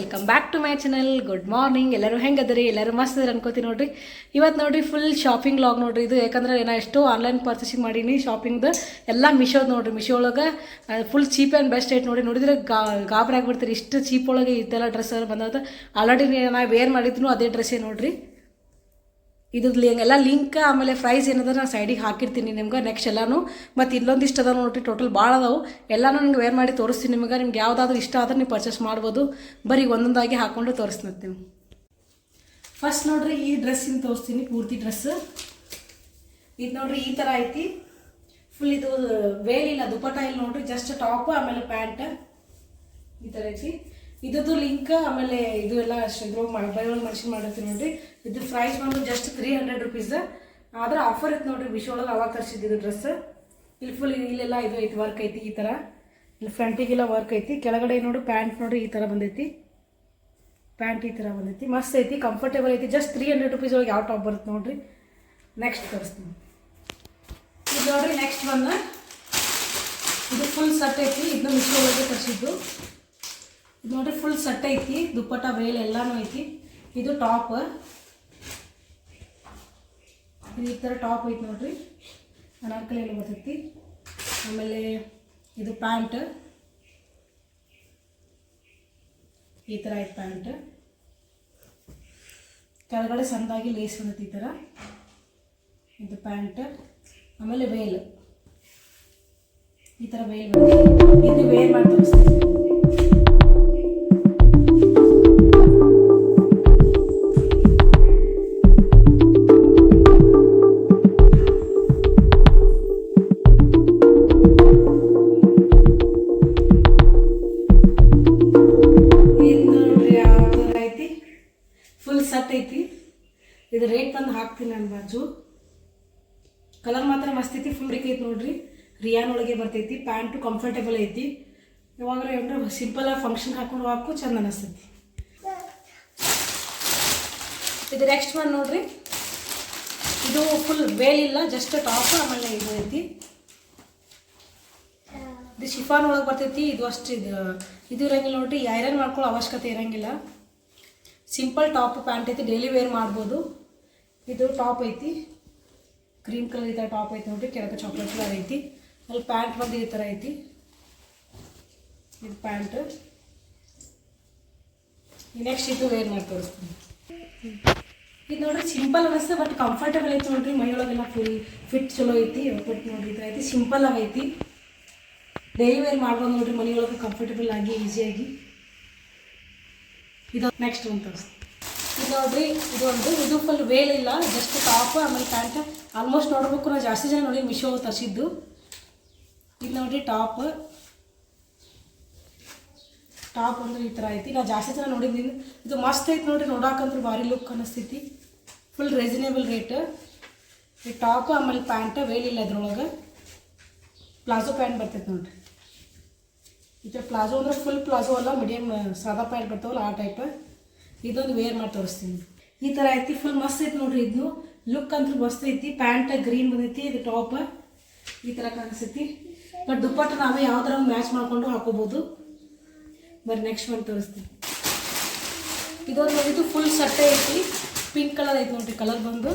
Welcome back to my channel good morning ಎಲ್ಲರೂ ಹೆಂಗದ್ರಿ ಎಲ್ಲರೂ ಮಸ್ತ್ ಅದ್ರ ಅನ್ಕೋತೀನಿ ನೋಡ್ರಿ. ಇವತ್ತು ನೋಡ್ರಿ ಫುಲ್ ಶಾಪಿಂಗ್ ಲಾಗ್ ನೋಡ್ರಿ ಇದು. ಯಾಕಂದ್ರೆ ನಾ ಎಷ್ಟೋ ಆನ್ಲೈನ್ ಪರ್ಚೇಸಿಂಗ್ ಮಾಡೀನಿ. ಶಾಪಿಂಗ್ದು ಎಲ್ಲ ಮಿಶೋದ್ ನೋಡ್ರಿ. ಮಿಶೋ ಒಳಗೆ full cheap and best rate ನೋಡಿ ನೋಡಿದ್ರೆ ಗಾ, ಗಾಬರಿ ಆಗಿಬಿಡ್ತೀರಿ. ಇಷ್ಟು ಚೀಪ್ ಒಳಗೆ ಇದೆಲ್ಲ ಡ್ರೆಸ್ ಬಂದದ ಆಲ್ರೆಡಿ ನಾವು ವೇರ್ ಮಾಡಿದ್ರು ಅದೇ ಡ್ರೆಸ್ಸೇ ನೋಡ್ರಿ. ಇದ್ರದ್ದು ಎಲ್ಲ ಲಿಂಕ್ ಆಮೇಲೆ ಪ್ರೈಸ್ ಏನದ ನಾನು ಸೈಡಿಗೆ ಹಾಕಿರ್ತೀನಿ ನಿಮ್ಗೆ ನೆಕ್ಸ್ಟ್ ಎಲ್ಲಾನು. ಮತ್ತು ಇನ್ನೊಂದಿಷ್ಟು ಅದಾವ ನೋಡ್ರಿ ಟೋಟಲ್ ಭಾಳ ಅದಾವು. ಎಲ್ಲಾನು ನಿಮ್ಗೆ ವೇರ್ ಮಾಡಿ ತೋರಿಸ್ತೀನಿ ನಿಮ್ಗೆ ನಿಮ್ಗೆ ಯಾವುದಾದ್ರೂ ಇಷ್ಟ ಆದ್ರೆ ನೀವು ಪರ್ಚೇಸ್ ಮಾಡ್ಬೋದು. ಬರೀ ಒಂದೊಂದಾಗಿ ಹಾಕೊಂಡು ತೋರಿಸ್ತೀನಿ ಫಸ್ಟ್ ನೋಡ್ರಿ, ಈ ಡ್ರೆಸ್ಸಿನ ತೋರಿಸ್ತೀನಿ, ಪೂರ್ತಿ ಡ್ರೆಸ್ ಇದು ನೋಡ್ರಿ, ಈ ಥರ ಐತಿ. ಫುಲ್ ಇದು ವೇಲ್ ಇಲ್ಲ ದುಪಟ ಇಲ್ಲ ನೋಡ್ರಿ ಜಸ್ಟ್ ಟಾಪ್ ಆಮೇಲೆ ಪ್ಯಾಂಟ್ ಈ ಥರ ಐತಿ. ಇದ್ದು ಲಿಂಕ್ ಆಮೇಲೆ ಇದು ಎಲ್ಲ ಬೈ ಒಳಗೆ ಮೆನ್ಷನ್ ಮಾಡಿರ್ತೀನಿ ನೋಡ್ರಿ. ಇದು ಪ್ರೈಸ್ ಬಂದು ಜಸ್ಟ್ ತ್ರೀ ಹಂಡ್ರೆಡ್ ರುಪೀಸ್ ಆದ್ರೆ ಆಫರ್ ಇತ್ತು ನೋಡ್ರಿ ವಿಶ್ ಒಳಗೆ ಅವಾಗ ತರಿಸಿದ್ದು ಡ್ರೆಸ್ ಇಲ್ಲಿ ಫುಲ್ ಇಲ್ಲೆಲ್ಲ ಇದು ಐತಿ ವರ್ಕ್ ಐತಿ ಈ ಥರ ಇಲ್ಲಿ ಫ್ರಂಟಿಗೆಲ್ಲ ವರ್ಕ್ ಐತಿ. ಕೆಳಗಡೆ ನೋಡಿ ಪ್ಯಾಂಟ್ ನೋಡ್ರಿ ಈ ಥರ ಬಂದೈತಿ. ಪ್ಯಾಂಟ್ ಈ ಥರ ಬಂದೈತಿ. ಮಸ್ತ್ ಐತಿ ಕಂಫರ್ಟೇಬಲ್ ಐತಿ. ಜಸ್ಟ್ ತ್ರೀ ಹಂಡ್ರೆಡ್ ರುಪೀಸ್ ಒಳಗೆ ಯಾವ ಟಾಪ್ ಬರುತ್ತೆ ನೋಡ್ರಿ. ನೆಕ್ಸ್ಟ್ ತರಿಸ್ತೀನಿ. ಇದು ನೋಡ್ರಿ ನೆಕ್ಸ್ಟ್ ಬಂದು ಇದು ಫುಲ್ ಸಟ್ ಐತಿ. ಇದನ್ನ ಮಿಶೋ ಒಳಗೆ ತರಿಸಿದ್ದು. ಇದು ನೋಡ್ರಿ ಫುಲ್ ಸಟ್ ಐತಿ. ದುಪ್ಪಟ್ಟ ವೇಲ್ ಎಲ್ಲಾನು ಐತಿ. ಇದು ಟಾಪ್ ಇದು ಈ ಥರ ಟಾಪ್ ಐತೆ ನೋಡ್ರಿ. ಅನಾರ್ಕಲಿ ಎಲ್ಲ ಬರ್ತೈತಿ. ಆಮೇಲೆ ಇದು ಪ್ಯಾಂಟ್. ಈ ಥರ ಐತೆ ಪ್ಯಾಂಟ್. ಕೆಳಗಡೆ ಸಣ್ಣದಾಗಿ ಲೇಸ್ ಬಂದೈತಿ ಈ ಥರ ಇದು ಪ್ಯಾಂಟ್. ಆಮೇಲೆ ವೇಲ್ ಈ ಥರ ವೇಲ್ ಬರ್ತೈತಿ. ಇದು ವೇರ್ ಮಾಡಿ ತೋರಿಸ್ತೀನಿ. ಕಂಫರ್ಟೇಬಲ್ ಐತಿ. ಯಾವಾಗಲೂ ಏನಾರ ಸಿಂಪಲ್ ಆಗಿ ಫಂಕ್ಷನ್ ಹಾಕೊಂಡು ಹಾಕು ಚಂದ ಅನಿಸ್ತೈತಿ. ಇದು ನೆಕ್ಸ್ಟ್ ಒನ್ ನೋಡ್ರಿ. ಇದು ಫುಲ್ ವೇಲ್ ಇಲ್ಲ ಜಸ್ಟ್ ಟಾಪ್ ಆಮೇಲೆ ಇದು ಐತಿ. ಇದು ಶಿಫಾನ್ ಒಳಗೆ ಬರ್ತೈತಿ, ಇದು ಅಷ್ಟು ಇದು ಇದು ಇರಂಗಿಲ್ಲ ನೋಡ್ರಿ ಐರನ್ ಮಾಡ್ಕೊಳ್ಳೋ ಅವಶ್ಯಕತೆ ಇರಂಗಿಲ್ಲ. ಸಿಂಪಲ್ ಟಾಪ್ ಪ್ಯಾಂಟ್ ಐತಿ ಡೈಲಿ ವೇರ್ ಮಾಡ್ಬೋದು. ಇದು ಟಾಪ್ ಐತಿ. ಕ್ರೀಮ್ ಕಲರ್ ಥರ ಟಾಪ್ ಐತಿ ನೋಡ್ರಿ, ಕೆಳಗೆ ಚಾಕ್ಲೇಟ್ ಕಲರ್ ಐತಿ. ಅಲ್ಲಿ ಪ್ಯಾಂಟ್ ಬಂದು ಈ ಥರ ಐತಿ. ಇದು ಪ್ಯಾಂಟ್. ನೆಕ್ಸ್ಟ್ ಇದು ವೇರ್ ಮಾಡಿ ತೋರಿಸ್ತೀನಿ. ಇದು ನೋಡ್ರಿ ಸಿಂಪಲ್ ಅನಿಸ್ತದೆ ಬಟ್ ಕಂಫರ್ಟಬಲ್ ಐತಿ ನೋಡ್ರಿ. ಮೈಯೊಳಗೆಲ್ಲ ಫುಲ್ ಫಿಟ್ ಚಲೋ ಐತಿ. ಫಿಟ್ ನೋಡ್ರಿ ಥರ ಐತಿ. ಸಿಂಪಲ್ ಆಗೈತಿ ಡೈಲಿ ವೇರ್ ಮಾಡ್ಬೋದು ನೋಡ್ರಿ. ಮನೆಯೊಳಗೆ ಕಂಫರ್ಟೇಬಲ್ ಆಗಿ ಈಸಿಯಾಗಿ ಇದು ನೆಕ್ಸ್ಟ್ ಒಂದು ತೋರಿಸ್ತೀನಿ. ಇದು ನೋಡ್ರಿ, ಇದು ಒಂದು, ಇದು ಫುಲ್ ವೇಲ್ ಇಲ್ಲ. ಜಸ್ಟ್ ಟಾಪ್ ಆಮೇಲೆ ಪ್ಯಾಂಟ್ ಆಲ್ಮೋಸ್ಟ್ ನೋಡ್ಬೇಕು. ನಾವು ಜಾಸ್ತಿ ಜನ ನೋಡಿ ಮಿಶೋ ತರಿಸಿದ್ದು. ಇದು ನೋಡ್ರಿ ಟಾಪ್. ಟಾಪ್ ಅಂದ್ರೆ ಈ ಥರ ಐತಿ. ನಾ ಜಾಸ್ತಿ ಜನ ನೋಡಿದ್ದೀನಿ ಇದು ಮಸ್ತ್ ಐತಿ ನೋಡ್ರಿ ನೋಡಾಕಂದ್ರೆ ಭಾರಿ ಲುಕ್ ಅನಿಸ್ತೈತಿ. ಫುಲ್ ರೀಸನೇಬಲ್ ರೇಟ್ ಈ ಟಾಪ್ ಆಮೇಲೆ ಪ್ಯಾಂಟ್ ವೇಲಿಲ್ಲ ಇಲ್ಲ ಇದ್ರೊಳಗೆ. ಪ್ಲಾಜೋ ಪ್ಯಾಂಟ್ ಬರ್ತೈತೆ ನೋಡ್ರಿ. ಈ ಥರ ಪ್ಲಾಜೋ ಅಂದ್ರೆ ಫುಲ್ ಪ್ಲಾಜೋ ಅಲ್ಲ ಮೀಡಿಯಮ್ ಸಾದಾ ಪ್ಯಾಂಟ್ ಬರ್ತಾವಲ್ಲ ಆ ಟೈಪ್ ಇದೊಂದು ವೇರ್ ಮಾಡಿ ತೋರಿಸ್ತೀನಿ. ಈ ಥರ ಐತಿ ಫುಲ್ ಮಸ್ತ್ ಐತಿ ನೋಡ್ರಿ ಇದು. ಲುಕ್ ಅಂತೂ ಮಸ್ತ್ ಐತಿ. ಪ್ಯಾಂಟ್ ಗ್ರೀನ್ ಬಂದೈತಿ, ಇದು ಟಾಪ್ ಈ ಥರ ಕಾಣಿಸ್ತೈತಿ. ಬಟ್ ದುಪ್ಪಟ್ಟ ನಾವೇ ಯಾವ ಮ್ಯಾಚ್ ಮಾಡ್ಕೊಂಡು ಹಾಕೋಬಹುದು ಬರೀ ನೆಕ್ಸ್ಟ್ ಒಂದು ತೋರಿಸ್ತೀನಿ ಇದೊಂದು ಇದು ಫುಲ್ ಸಟ್ಟೆ ಐತಿ ಪಿಂಕ್ ಕಲರ್ ಐತಿ ನೋಡ್ರಿ ಕಲರ್ ಬಂದು